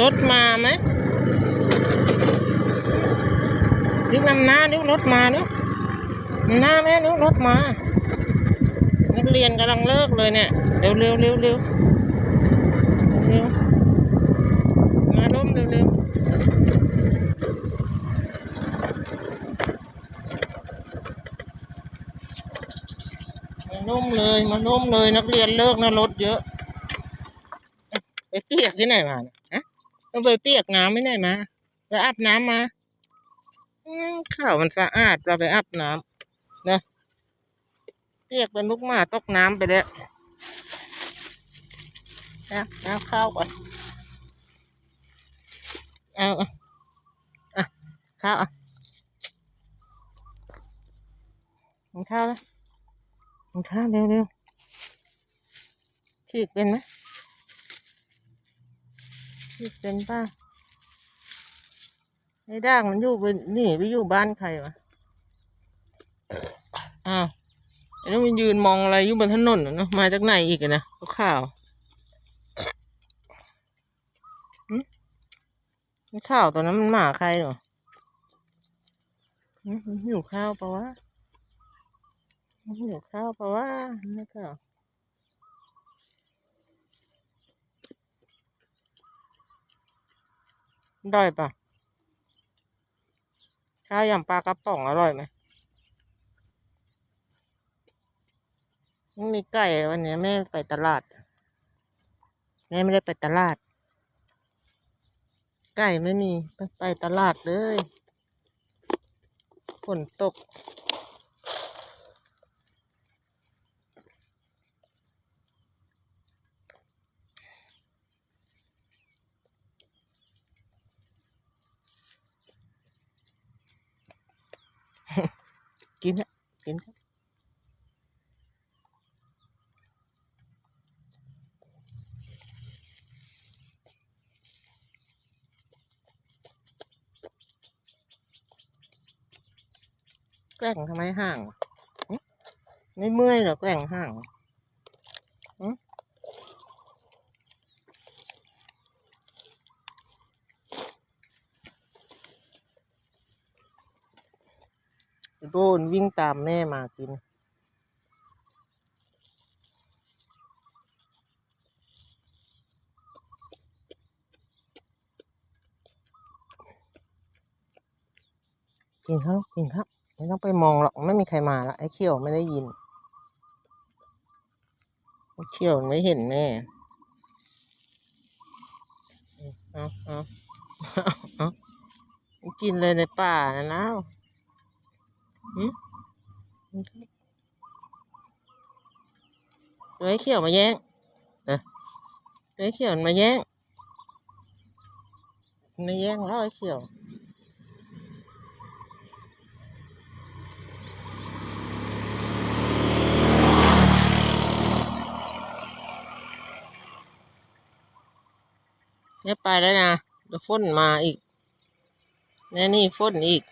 รถมาไหมนิ้วนำหน้านิ้วรถมานิ้วหน้าแม่นิ้วรถมา นักเรียนกำลังเลิกเลยเนี่ย เร็วเร็วเร็วเร็วเร็วมาล้มเร็วเร็วมาล้มเลยมาล้มเลยนักเรียนเลิกนะรถเยอะ ไปเปียกที่ไหนมาเนี่ย ฮะต้องไปเปียกน้ำไม่ไหนมาไปอาบน้ำมาอืมข้าวมันสะอาดเราไปอาบน้ำนะเปียกเป็นลูกหมาตกน้ำไปแล้วนะเอาข้าวก่อนเอาอะข้าวอะกินข้าวแล้วกินข้าวเร็วเร็วฉีกเป็นไหม นี่เป็นป้าไอ้ด่างมันอยู่ไปนี่ไปอยู่บ้านใครวะอ้าวไอ้นั่นมันยืนมองอะไรอยู่บนถนนเนอะมาจากไหนอีกอะนะข่าวหึมันข่าวตัวนั้นมันหมาใครเหรอหึมันหิวข้าวปะวะมันหิวข้าวปะวะไม่ข่าว ได้ปะข้าวยำปลากระป๋องอร่อยไหมม่มีไก่วันนี้แม่ไปตลาด แม่ไม่ได้ไปตลาด ไก่ไม่มีไปตลาดเลยฝนตก กินครับแกล้งทำไมห่าง ไม่เมื่อยเหรอแกล้งห่างวะหึไอ้ โบนวิ่งตามแม่มากิน กินข้าวกินข้าวไม่ต้องไปมองหรอก ไม่มีใครมาละไอ้เขี้ยวไม่ได้ยินไอ้เขี้ยวไม่เห็นแม่เอาเอาเอาเอาเอากินเลยในป่านะน้ว เดี๋ยวไอ้เขี้ยวมาแย่งเดี๋ยไอ้เขี้ยวมาแย่งมันมาแย่งแล้วไอ้เขี้ยวเนี่ยไปแล้วนะเดี๋ยวฝนมาอีกแน่นี่ฝนอีก